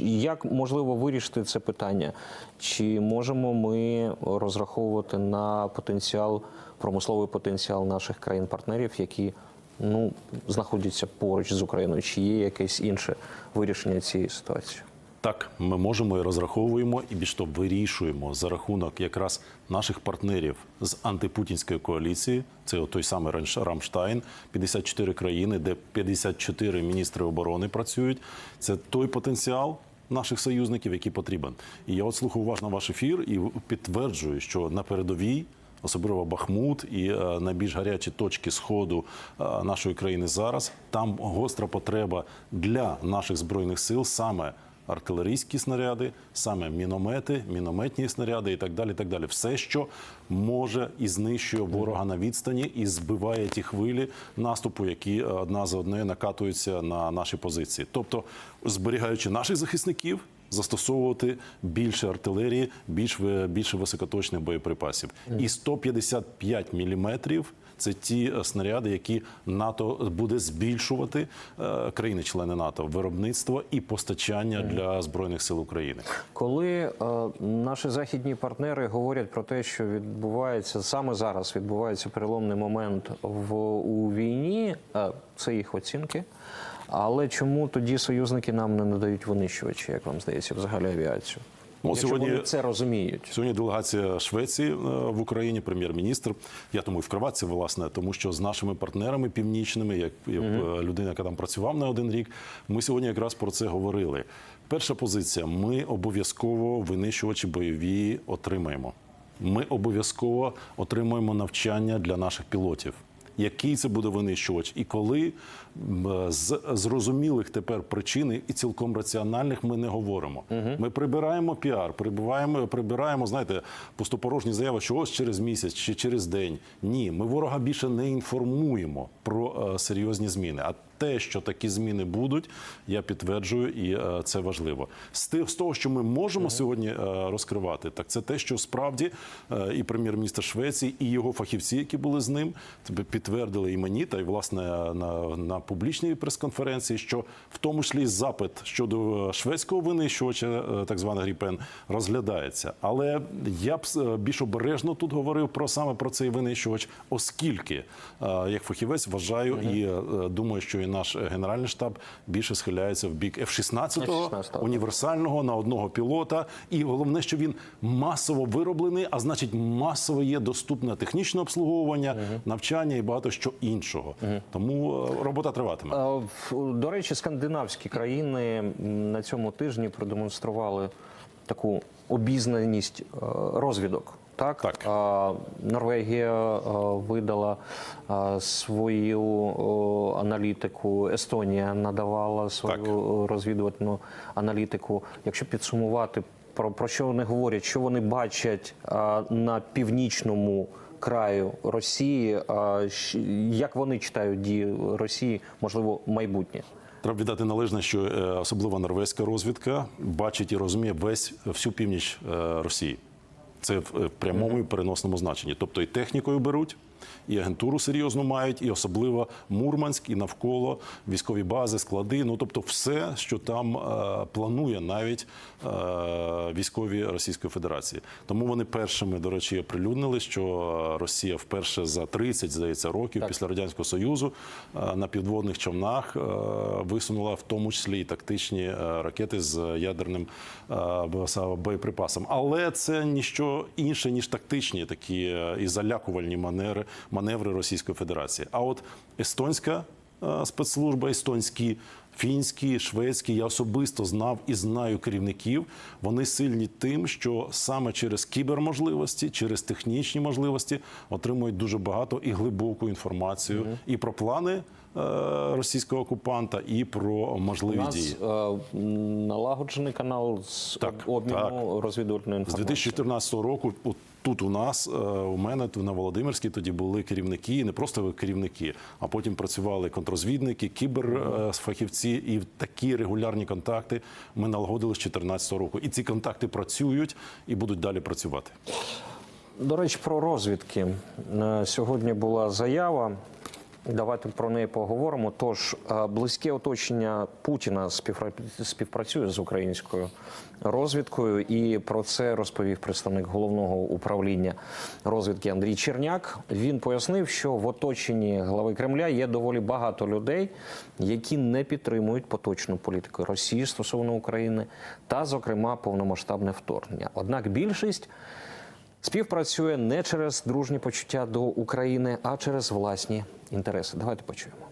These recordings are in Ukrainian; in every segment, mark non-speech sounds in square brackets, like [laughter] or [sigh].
Як можливо вирішити це питання? Чи можемо ми розраховувати на потенціал, промисловий потенціал наших країн-партнерів, які ну, знаходяться поруч з Україною? Чи є якесь інше вирішення цієї ситуації? Так, ми можемо і розраховуємо, і більш того, вирішуємо за рахунок якраз наших партнерів з антипутінської коаліції. Це той самий Рамштайн, 54 країни, де 54 міністри оборони працюють. Це той потенціал. Наших союзників, який потрібен, і я от слухав уважно ваш ефір і підтверджую, що на передовій, особливо Бахмут і е, найбільш гарячі точки сходу е, нашої країни зараз, там гостра потреба для наших збройних сил саме артилерійські снаряди, саме міномети, мінометні снаряди і так далі. Так далі. Все, що може і знищує ворога на відстані, і збиває ті хвилі наступу, які е, одна за одною накатуються на наші позиції. Тобто, зберігаючи наших захисників. Застосовувати більше артилерії, більш більше високоточних боєприпасів, і 155 міліметрів це ті е, снаряди, які НАТО буде збільшувати е, країни-члени НАТО виробництво і постачання для збройних сил України. Коли е, наші західні партнери говорять про те, що відбувається саме зараз, відбувається переломний момент в у війні, е, це їх оцінки. Але чому тоді союзники нам не надають винищувачі, як вам здається, взагалі авіацію? Ну, Якщо сьогодні- вони це розуміють. Сьогодні делегація Швеції е, в Україні, прем'єр-міністр. Я тому і в Криватці, власне, тому що з нашими партнерами північними, як, як е, людина, яка там працював на один рік, ми сьогодні якраз про це говорили. Перша позиція: ми обов'язково винищувачі бойові отримаємо. Ми обов'язково отримуємо навчання для наших пілотів. Який це буде винищувач, і коли з зрозумілих тепер причин і цілком раціональних ми не говоримо. Ми прибираємо піар, прибираємо, прибираємо, знаєте, пустопорожні заяви, що ось через місяць чи через день. Ні, ми ворога більше не інформуємо про е, серйозні зміни. А те, що такі зміни будуть, я підтверджую, і е, це важливо. З тих з того, що ми можемо сьогодні е, розкривати, так це те, що справді е, і прем'єр-міністр Швеції, і його фахівці, які були з ним, підтвердили і мені, та й власне на, на публічній прес-конференції, що в тому числі запит щодо шведського винищувача, так званий Гріпен, розглядається. Але я б більш обережно тут говорив про саме про цей винищувач, оскільки як фахівець вважаю і думаю, що і наш генеральний штаб більше схиляється в бік F-16, F-16, універсального на одного пілота. І головне, що він масово вироблений, а значить, масово є доступне технічне обслуговування, навчання і багато що іншого. Тому е, робота триватиме. До речі, скандинавські країни на цьому тижні продемонстрували таку обізнаність е, розвідок. Так, Так. А, Норвегія е, видала е, свою аналітику, Естонія надавала свою розвідувальну аналітику. Якщо підсумувати про, про що вони говорять, що вони бачать е, на північному краю Росії, як вони читають дії Росії, можливо, майбутнє. Треба віддати належне, що е, особливо норвезька розвідка бачить і розуміє весь всю північ е, Росії. Це в е, прямому і переносному значенні. Тобто і технікою беруть, і агентуру серйозно мають, і особливо Мурманськ, і навколо військові бази, склади. Ну тобто, все, що там е, планує навіть е, військові Російської Федерації. Тому вони першими, до речі, оприлюднили, що Росія вперше за 30, здається, років після радянського союзу е, на підводних човнах е, висунула в тому числі і тактичні е, ракети з ядерним е, боєприпасом. Але це ніщо інше ніж тактичні такі е, і залякувальні маневри, маневри Російської Федерації. А от естонська е, спецслужба, естонські. Фінські, шведські, я особисто знав і знаю керівників. Вони сильні тим, що саме через кіберможливості, через технічні можливості отримують дуже багато і глибоку інформацію і про плани е, російського окупанта, і про У можливі нас дії. е, налагоджений канал з Так, обміну розвідувальної інформації. З 2014 року тут у нас, е, у мене тут на Володимирській тоді були керівники, не просто керівники, а потім працювали контрозвідники, кіберфахівці, і такі регулярні контакти ми налагодили з 2014 року. І ці контакти працюють і будуть далі працювати. До речі, про розвідки. Е, Сьогодні була заява Давайте про неї поговоримо. Тож е, близьке оточення Путіна співпрацює з українською розвідкою, і про це розповів представник головного управління розвідки Андрій Черняк. Він пояснив, що в оточенні глави Кремля є доволі багато людей, які не підтримують поточну політику Росії стосовно України, та, зокрема, повномасштабне вторгнення. Однак більшість співпрацює не через дружні почуття до України, а через власні інтереси. Давайте почуємо.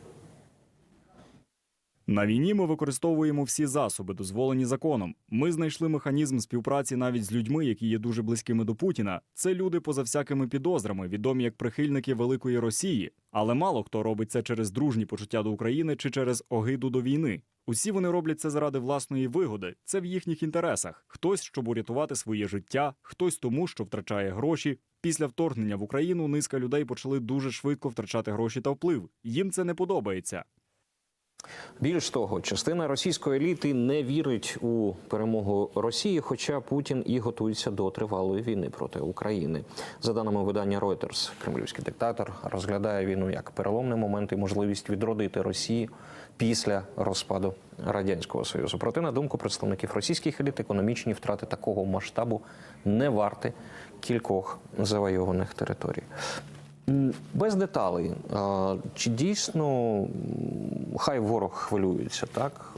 На війні ми використовуємо всі засоби, дозволені законом. Ми знайшли механізм співпраці навіть з людьми, які є дуже близькими до Путіна. Це люди поза всякими підозрами, відомі як прихильники великої Росії. Але мало хто робить це через дружні почуття до України чи через огиду до війни. Усі вони роблять це заради власної вигоди. Це в їхніх інтересах. Хтось, щоб урятувати своє життя, хтось тому, що втрачає гроші. Після вторгнення в Україну низка людей почали дуже швидко втрачати гроші та вплив. Їм це не подобається. Більш того, частина російської еліти не вірить у перемогу Росії, хоча Путін і готується до тривалої війни проти України. За даними видання Reuters, кремлівський диктатор розглядає війну як переломний момент і можливість відродити Росію після розпаду радянського союзу. Проте, на думку представників російських еліт, економічні втрати такого масштабу не варті кількох завойованих територій. Без деталей, чи дійсно хай ворог хвилюється, так?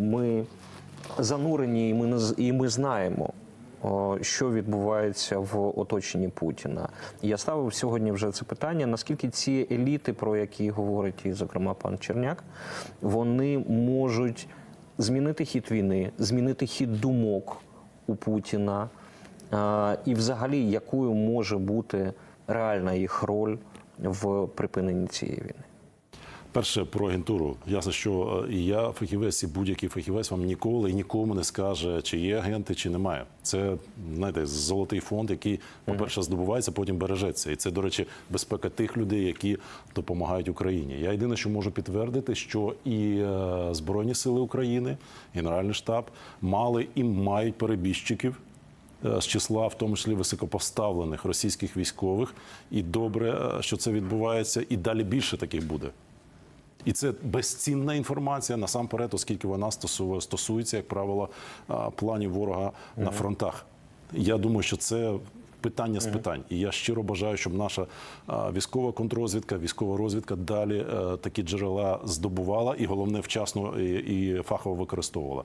Ми занурені, і ми, і ми знаємо, що відбувається в оточенні Путіна. Я ставив сьогодні вже це питання: наскільки ці еліти, про які говорить і, зокрема, пан Черняк, вони можуть змінити хід війни, змінити хід думок у Путіна, і взагалі, якою може бути реальна їх роль в припиненні цієї війни? Перше про агентуру. Ясно, що е, і я фахівець, і будь-який фахівець вам ніколи і нікому не скаже, чи є агенти, чи немає. Це знаєте, золотий фонд, який, по-перше, здобувається, потім бережеться. І це, до речі, безпека тих людей, які допомагають Україні. Я єдине, що можу підтвердити, що і е, Збройні сили України, Генеральний штаб мали і мають перебіжчиків. Е, З числа, в тому числі високопоставлених російських військових, і добре, е, що це відбувається, і далі більше таких буде. І це безцінна інформація насамперед, оскільки вона стосується, як правило, а, планів ворога на фронтах. Я думаю, що це питання з питань. І я щиро бажаю, щоб наша військова контррозвідка, військова розвідка далі е, такі джерела здобувала і головне вчасно і, фахово використовувала.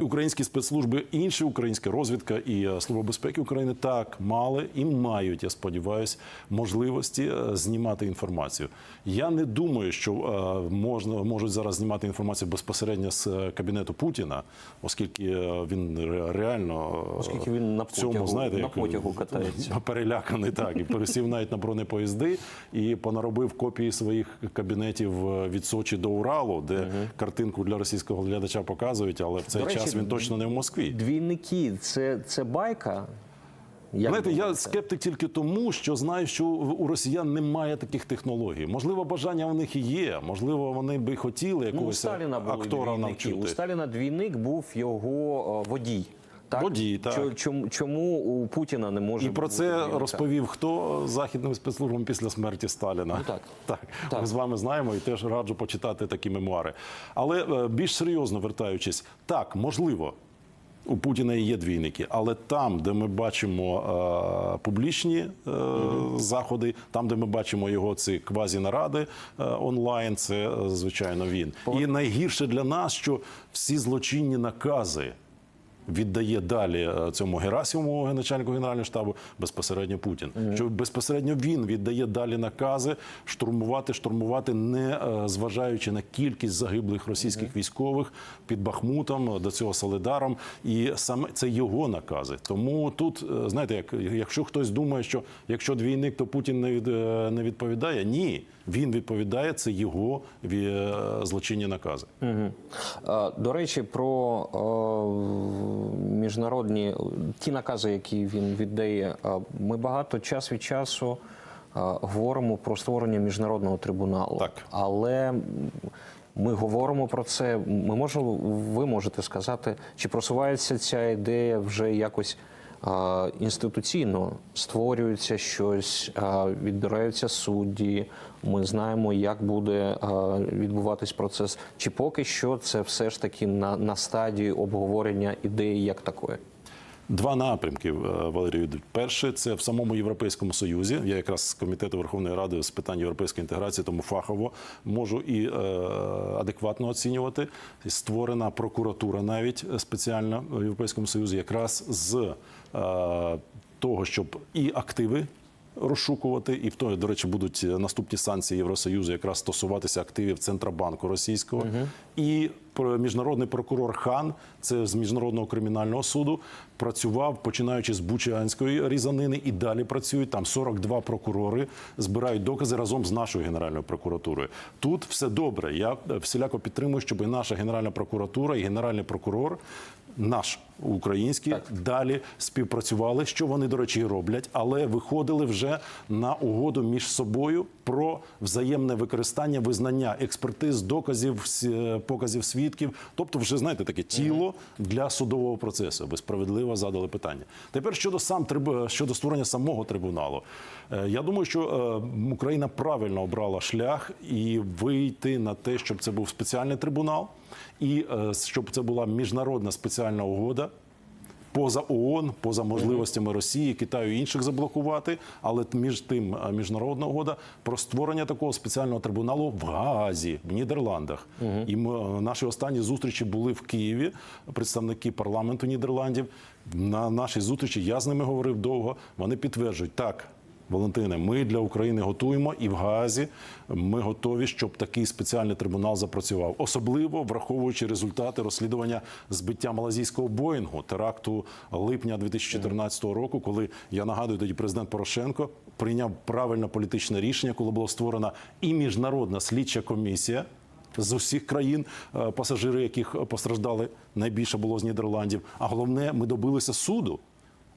Українські спецслужби, інша українська розвідка і е, Служба безпеки України так мали і мають, я сподіваюся, можливості е, знімати інформацію. Я не думаю, що е, можна можуть зараз знімати інформацію безпосередньо з е, кабінету Путіна, оскільки е, він реально е, Оскільки він на в цьому, знаєте, на потягу катається. Переляканий так і пересів навіть на бронепоїзди і понаробив копії своїх кабінетів е, від Сочі до Уралу, де картинку для російського глядача показують, але в цей До речі, час він точно не в Москві. Двійники це, це байка. Як Знаєте, я скептик тільки тому, що знаю, що у росіян немає таких технологій. Можливо, бажання в них і є. Можливо, вони би хотіли Ну, у якогось Сталіна були актора двійники. У. Сталіна двійник був його е, водій. Так? Водій, так. Чому, чому у Путіна не може І про бути це двійника? розповів хто західним спецслужбам після смерті Сталіна. Ну, так. [laughs] так. Так. Ми з вами знаємо і теж раджу почитати такі мемуари. Але е, більш серйозно вертаючись, так, можливо. У Путіна і є двійники, але там, де ми бачимо е, публічні е, заходи, там, де ми бачимо його ці квазінаради е, онлайн, це е, звичайно він. І найгірше для нас, що всі злочинні накази віддає далі е, цьому Герасимову, начальнику генерального штабу, безпосередньо Путін. Що безпосередньо він віддає далі накази штурмувати, штурмувати, не е, зважаючи на кількість загиблих російських військових під Бахмутом до цього Солидаром. І саме це його накази. Тому тут е, знаєте, як якщо хтось думає, що якщо двійник, то Путін не від е, не відповідає. Ні, він відповідає. Це його е, злочинні накази. Е, До речі, про е, міжнародні ті накази, які він віддає. Е, Ми багато час від часу е, говоримо про створення міжнародного трибуналу. Так. Але ми говоримо про це. Ми можемо, ви можете сказати, чи просувається ця ідея вже якось інституційно створюється щось, відбираються судді. Ми знаємо, як буде відбуватись процес. Чи поки що це все ж таки на, на стадії обговорення ідеї як такої? Два напрямки е, Валерію. Перше це в самому Європейському Союзі. Я якраз з комітету Верховної Ради з питань європейської інтеграції, тому фахово можу і е, адекватно оцінювати. Створена прокуратура навіть е, спеціальна в Європейському Союзі, якраз з того, щоб і активи. Розшукувати, і в той, до речі, будуть наступні санкції Євросоюзу якраз стосуватися активів Центробанку російського. І про- міжнародний прокурор Хан, це з міжнародного кримінального суду, працював починаючи з Бучанської різанини, і далі працюють там 42 прокурори, збирають докази разом з нашою генеральною прокуратурою. Тут все добре. Я е, всіляко підтримую, щоб і наша генеральна прокуратура і генеральний прокурор. Наш український далі співпрацювали, що вони, до речі, роблять, але виходили вже на угоду між собою про взаємне використання, визнання експертиз, доказів, показів свідків. Тобто, вже знаєте, таке тіло для судового процесу. Ви справедливо задали питання. Тепер щодо сам трибу- щодо створення самого трибуналу, Е, я думаю, що е, Україна правильно обрала шлях і вийти на те, щоб це був спеціальний трибунал, і е, щоб це була міжнародна спеціальна угода поза ООН, поза можливостями Росії, Китаю і інших заблокувати. Але між тим е, міжнародна угода про створення такого спеціального трибуналу в Гаазі, в Нідерландах. І ми, е, наші останні зустрічі були в Києві. Представники парламенту Нідерландів. На нашій зустрічі я з ними говорив довго. Вони підтверджують так. Валентине, ми для України готуємо і в Гаазі ми готові, щоб такий спеціальний трибунал запрацював, особливо враховуючи результати розслідування збиття малазійського Боїнгу, теракту липня 2014 року, коли я нагадую, тоді президент Порошенко прийняв правильне політичне рішення, коли була створена і міжнародна слідча комісія. З усіх країн е, пасажири, яких постраждали найбільше було з Нідерландів. А головне, ми добилися суду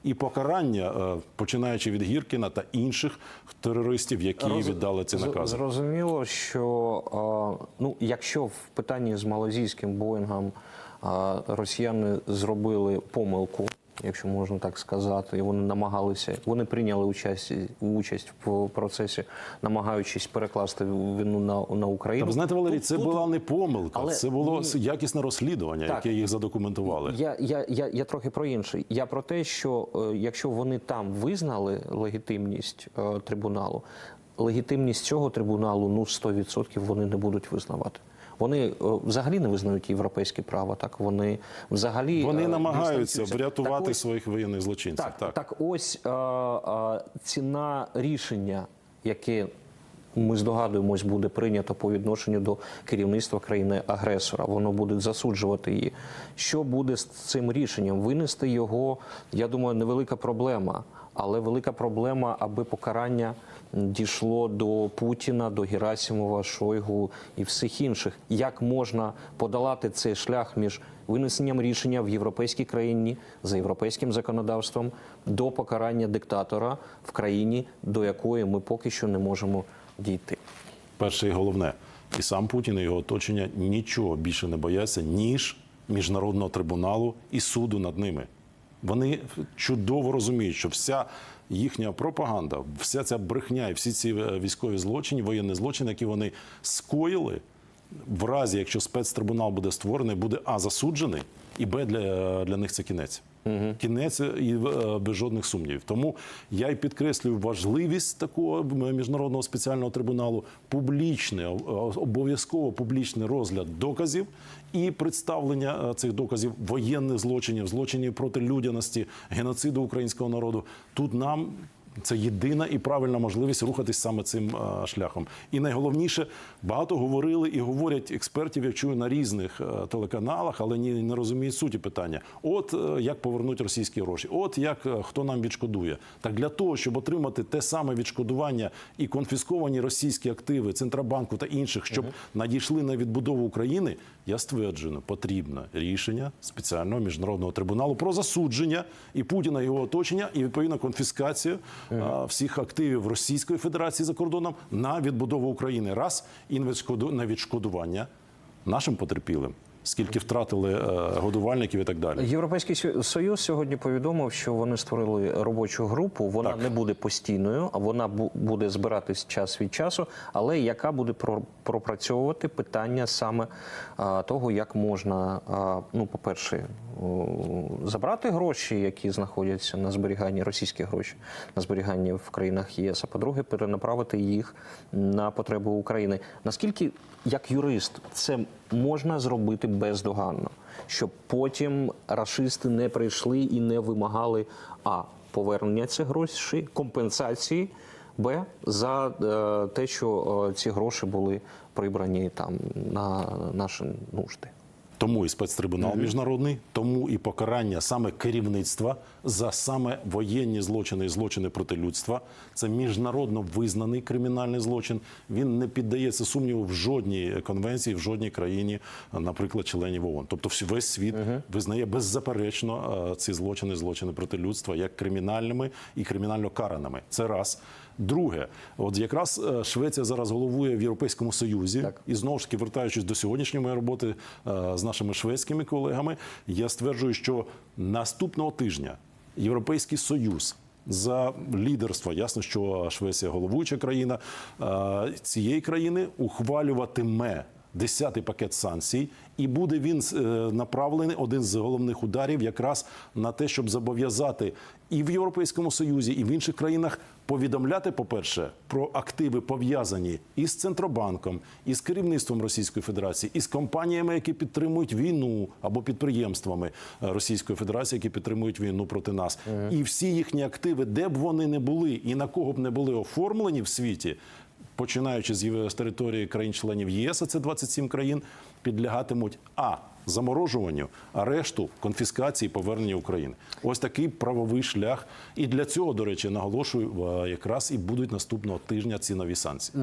і покарання, е, починаючи від Гіркіна та інших терористів, які Роз- віддали ці накази. Зрозуміло, що ну, якщо в питанні з малазійським Боїнгом росіяни зробили помилку, якщо можна так сказати, і вони намагалися, вони прийняли участь, участь в процесі, намагаючись перекласти вину на, на Україну. Та ви знаєте, Валерій, Тут- це тут- була не помилка, Але це було якісне розслідування, Так. яке їх задокументували. Я, я, я, я трохи про інше. Я про те, що е, якщо вони там визнали легітимність е, трибуналу, легітимність цього трибуналу ну 100% вони не будуть визнавати. Вони е, взагалі не визнають європейське право. Так вони взагалі Вони е, намагаються врятувати Так ось- своїх воєнних злочинців. так, так. ось е, е, ціна рішення, яке ми здогадуємось, буде прийнято по відношенню до керівництва країни-агресора. Воно буде засуджувати її. Що буде з цим рішенням? Винести його, я думаю, невелика проблема. Але велика проблема, аби покарання дійшло до Путіна, до Герасимова, Шойгу і всіх інших. Як можна подолати цей шлях між винесенням рішення в європейській країні за європейським законодавством до покарання диктатора в країні, до якої ми поки що не можемо дійти? Перше і головне, і сам Путін і його оточення нічого більше не бояться, ніж міжнародного трибуналу і суду над ними. Вони чудово розуміють, що вся їхня пропаганда, вся ця брехня і всі ці е, військові злочини, воєнні злочини, які вони скоїли, в разі, якщо спецтрибунал буде створений, буде а засуджений, і б для, для них це кінець. Кінець і е, без жодних сумнівів. Тому я й підкреслюю важливість такого міжнародного спеціального трибуналу, публічне обов'язково публічний розгляд доказів і представлення е, цих доказів воєнних злочинів, злочинів проти людяності, геноциду українського народу. Тут нам це єдина і правильна можливість рухатись саме цим е, шляхом. І найголовніше, багато говорили і говорять експертів, я чую на різних е, телеканалах, але ні, не розуміють суті питання. От е, як повернуть російські гроші, от як хто нам відшкодує. Так для того, щоб отримати те саме відшкодування і конфісковані російські активи Центробанку та інших, щоб надійшли на відбудову України, я стверджую, потрібне рішення спеціального міжнародного трибуналу про засудження і Путіна і його оточення, і відповідно конфіскацію а, всіх активів Російської Федерації за кордоном на відбудову України. Раз і на відшкодування нашим потерпілим. Скільки втратили е, годувальників і так далі. Європейський Союз сьогодні повідомив, що вони створили робочу групу. Вона Так. не буде постійною, а вона бу- буде збиратись час від часу, але яка буде про- пропрацьовувати питання саме того, як можна, ну, по-перше, забрати гроші, які знаходяться на зберіганні, російські гроші на зберіганні в країнах ЄС, а по-друге, перенаправити їх на потреби України. Наскільки, як юрист, це можна зробити бездоганно? щоб потім расисти не прийшли і не вимагали а повернення цих грошей, компенсації, б за е, те, що е, ці гроші були прибрані там на наші нужди. Тому і спецтрибунал міжнародний, тому і покарання саме керівництва за саме воєнні злочини і злочини проти людства. Це міжнародно визнаний кримінальний злочин. Він не піддається сумніву в жодній конвенції, в жодній країні, наприклад, членів ООН. Тобто весь світ визнає беззаперечно е, ці злочини, злочини проти людства як кримінальними і кримінально караними. Це раз. Друге, от якраз е, Швеція зараз головує в Європейському Союзі, Так. і знову ж таки, вертаючись до сьогоднішньої моєї роботи е, з нашими шведськими колегами, я стверджую, що наступного тижня Європейський Союз. За лідерство, ясно, що Швеція головуюча країна е, цієї країни ухвалюватиме десятий пакет санкцій, і буде він е, направлений один з головних ударів якраз на те, щоб зобов'язати і в Європейському Союзі, і в інших країнах повідомляти, по-перше, про активи пов'язані із Центробанком, із керівництвом Російської Федерації, із компаніями, які підтримують війну, або підприємствами е, Російської Федерації, які підтримують війну проти нас. І всі їхні активи, де б вони не були, і на кого б не були оформлені в світі. Починаючи з території країн-членів ЄС, а це 27 країн, підлягатимуть а заморожуванню, арешту, конфіскації, повернення України. Ось такий правовий шлях. І для цього, до речі, наголошую, якраз і будуть наступного тижня ці нові санкції.